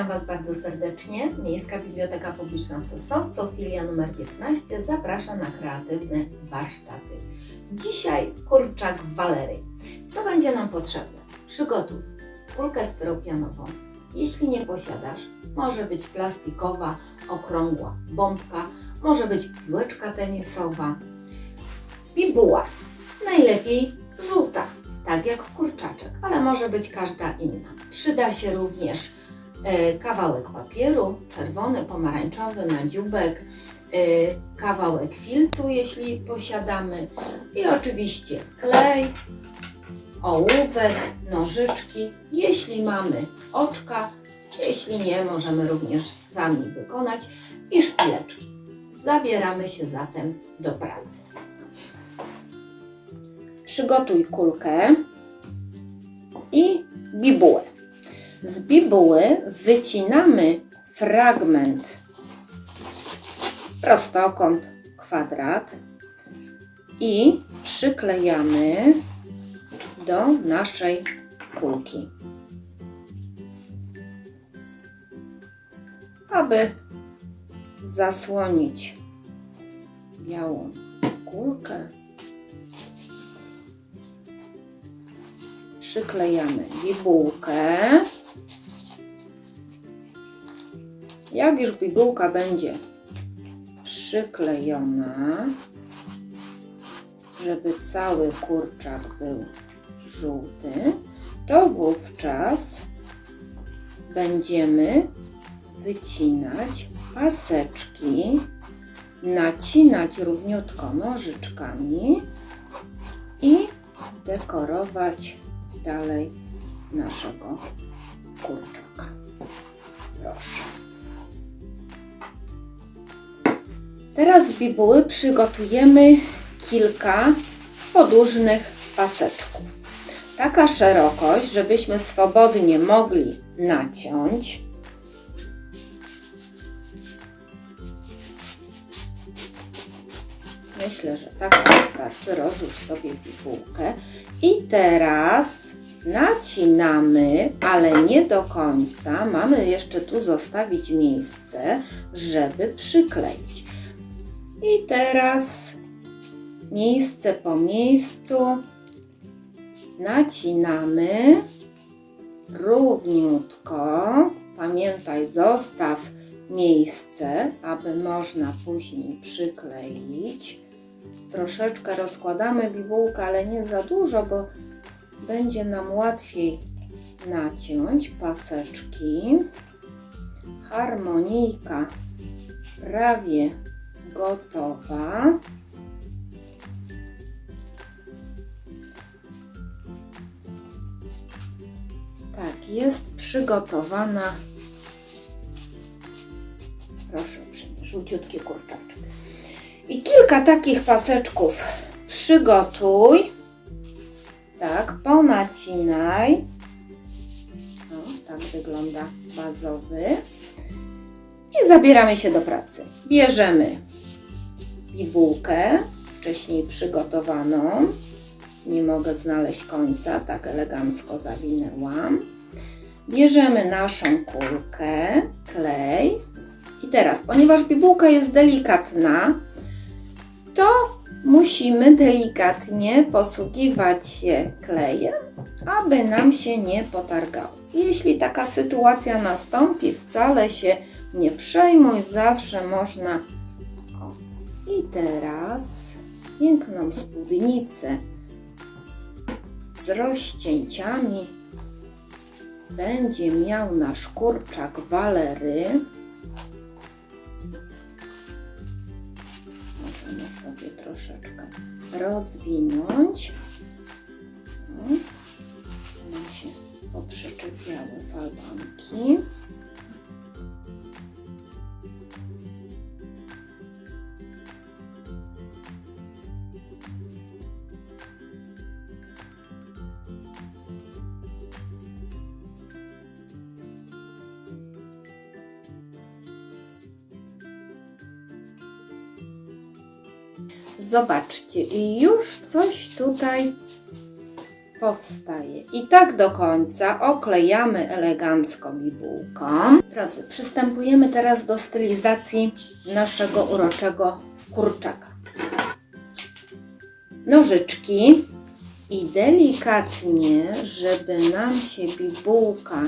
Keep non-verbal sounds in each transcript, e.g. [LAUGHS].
Witam Was bardzo serdecznie. Miejska Biblioteka Publiczna w Sosnowcu, filia numer 15 zaprasza na kreatywne warsztaty. Dzisiaj kurczak Walery. Co będzie nam potrzebne? Przygotuj kulkę styropianową. Jeśli nie posiadasz, może być plastikowa, okrągła bombka, może być piłeczka tenisowa, bibuła. Najlepiej żółta, tak jak kurczaczek, ale może być każda inna. Przyda się również kawałek papieru, czerwony, pomarańczowy na dziubek, e, kawałek filcu, jeśli posiadamy i oczywiście klej, ołówek, nożyczki, jeśli mamy oczka, jeśli nie, możemy również sami wykonać i szpileczki. Zabieramy się zatem do pracy. Przygotuj kulkę i bibułę. Z bibuły wycinamy fragment prostokąt, kwadrat i przyklejamy do naszej kulki. Aby zasłonić białą kulkę, przyklejamy bibułkę. Jak już bibułka będzie przyklejona, żeby cały kurczak był żółty, to wówczas będziemy wycinać paseczki, nacinać równiutko nożyczkami i dekorować dalej naszego kurczaka. Teraz z bibuły przygotujemy kilka podłużnych paseczków. Taka szerokość, żebyśmy swobodnie mogli naciąć. Myślę, że tak wystarczy. Rozłóż sobie bibułkę. I teraz nacinamy, ale nie do końca. Mamy jeszcze tu zostawić miejsce, żeby przykleić. I teraz miejsce po miejscu nacinamy równiutko. Pamiętaj, zostaw miejsce, aby można później przykleić. Troszeczkę rozkładamy bibułkę, ale nie za dużo, bo będzie nam łatwiej naciąć paseczki. Harmonijka prawie gotowa. Tak, jest przygotowana. Proszę uprzejmie, żółciutki kurczaczek. I kilka takich paseczków przygotuj. Tak, ponacinaj. O, tak wygląda bazowy. I zabieramy się do pracy. Bierzemy bibułkę, wcześniej przygotowaną. Nie mogę znaleźć końca, tak elegancko zawinęłam. Bierzemy naszą kulkę, klej. I teraz, ponieważ bibułka jest delikatna, to musimy delikatnie posługiwać się klejem, aby nam się nie potargało. Jeśli taka sytuacja nastąpi, wcale się nie przejmuj, zawsze można. I teraz piękną spódnicę z rozcięciami będzie miał nasz kurczak Walery. Możemy sobie troszeczkę rozwinąć. Nam się poprzyczepiały falbanki. Zobaczcie, i już coś tutaj powstaje. I tak do końca oklejamy elegancko bibułką. Drodzy, przystępujemy teraz do stylizacji naszego uroczego kurczaka. Nożyczki i delikatnie, żeby nam się bibułka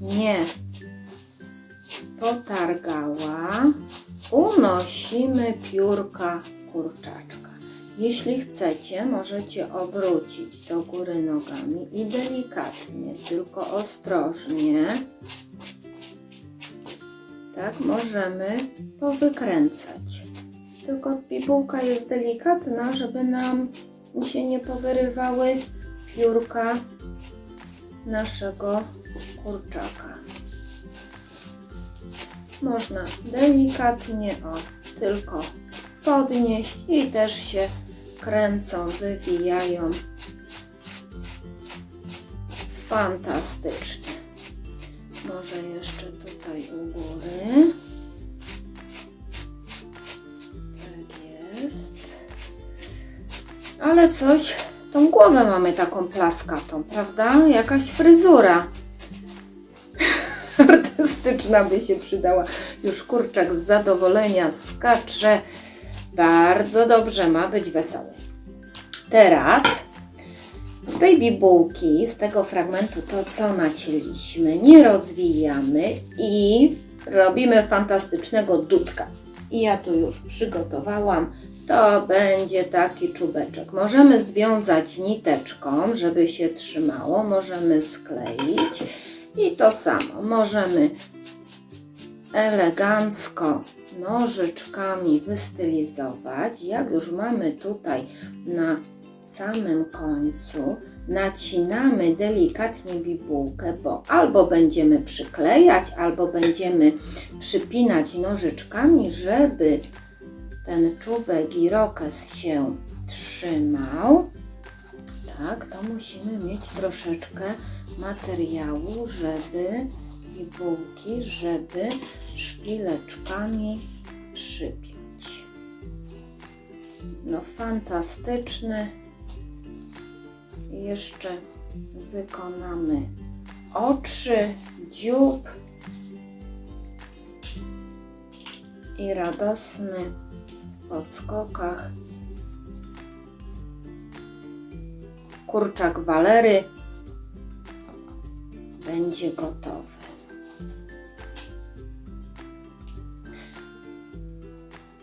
nie potargała, unosimy piórka kurczaczka. Jeśli chcecie, możecie obrócić do góry nogami i delikatnie, tylko ostrożnie. Tak możemy powykręcać. Tylko bibułka jest delikatna, żeby nam się nie powyrywały piórka naszego kurczaka. Można delikatnie, o, tylko podnieść i też się kręcą, wywijają. Fantastycznie. Może jeszcze tutaj u góry. Tak jest. Ale coś, tą głowę mamy taką plaskatą, prawda? Jakaś fryzura [LAUGHS] artystyczna by się przydała. Już kurczak z zadowolenia skacze. Bardzo dobrze, ma być wesoły. Teraz z tej bibułki, z tego fragmentu, to co nacięliśmy, nie rozwijamy i robimy fantastycznego dudka. I ja tu już przygotowałam. To będzie taki czubeczek. Możemy związać niteczką, żeby się trzymało. Możemy skleić. I to samo. Możemy elegancko nożyczkami wystylizować. Jak już mamy tutaj na samym końcu, nacinamy delikatnie bibułkę, bo albo będziemy przyklejać, albo będziemy przypinać nożyczkami, żeby ten czubek irokes się trzymał. Tak, to musimy mieć troszeczkę materiału, żeby bibułki, żeby szpileczkami przypiąć. No fantastyczny. Jeszcze wykonamy oczy, dziób i radosny w podskokach kurczak Walery będzie gotowy.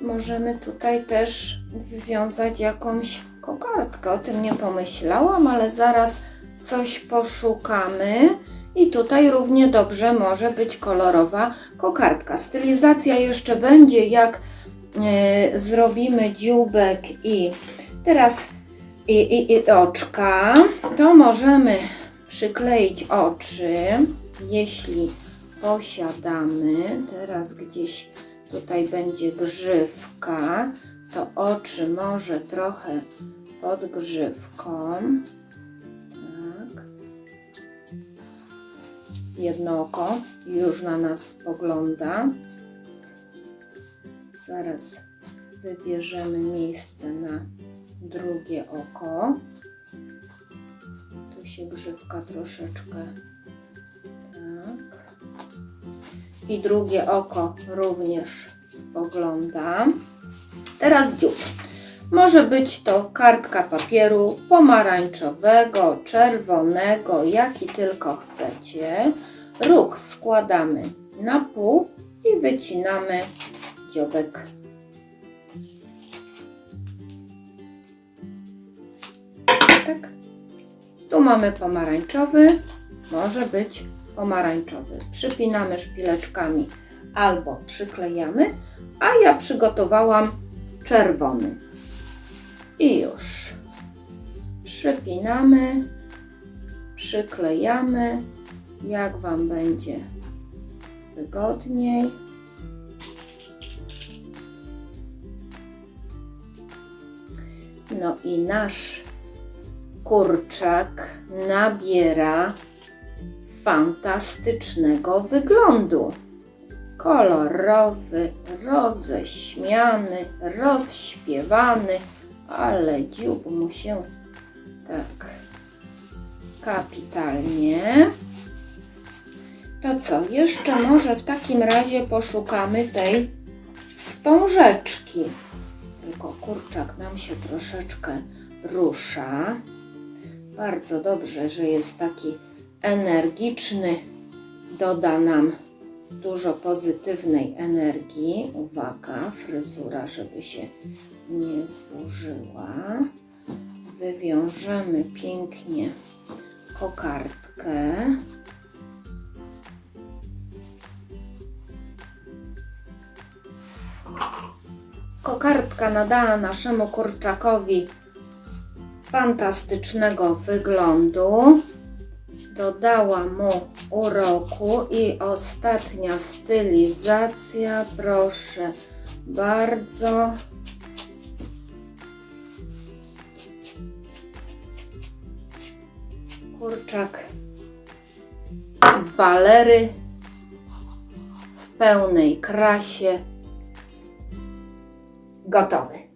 Możemy tutaj też wywiązać jakąś kokardkę. O tym nie pomyślałam, ale zaraz coś poszukamy. I tutaj równie dobrze może być kolorowa kokardka. Stylizacja jeszcze będzie, jak e, zrobimy dzióbek i teraz i, i, i oczka, to możemy przykleić oczy, jeśli posiadamy. Teraz gdzieś tutaj będzie grzywka, to oczy może trochę pod grzywką. Tak. Jedno oko już na nas spogląda. Zaraz wybierzemy miejsce na drugie oko. Tu się grzywka troszeczkę I drugie oko również spogląda. Teraz dziób. Może być to kartka papieru pomarańczowego, czerwonego, jaki tylko chcecie. Róg składamy na pół i wycinamy dziobek. Tak. Tu mamy pomarańczowy, może być pomarańczowy. Przypinamy szpileczkami albo przyklejamy, a ja przygotowałam czerwony. I już przypinamy, przyklejamy, jak Wam będzie wygodniej. No i nasz kurczak nabiera fantastycznego wyglądu. Kolorowy, roześmiany, rozśpiewany, ale dziób mu się tak Kapitalnie. To co? Jeszcze może w takim razie poszukamy tej wstążeczki. Tylko kurczak nam się troszeczkę rusza. Bardzo dobrze, że jest taki energiczny. Doda nam dużo pozytywnej energii. Uwaga, fryzura, żeby się nie zburzyła. Wywiążemy pięknie kokardkę. Kokardka nadała naszemu kurczakowi fantastycznego wyglądu. Dodała mu uroku i ostatnia stylizacja, proszę bardzo. Kurczak Walery w pełnej krasie gotowy.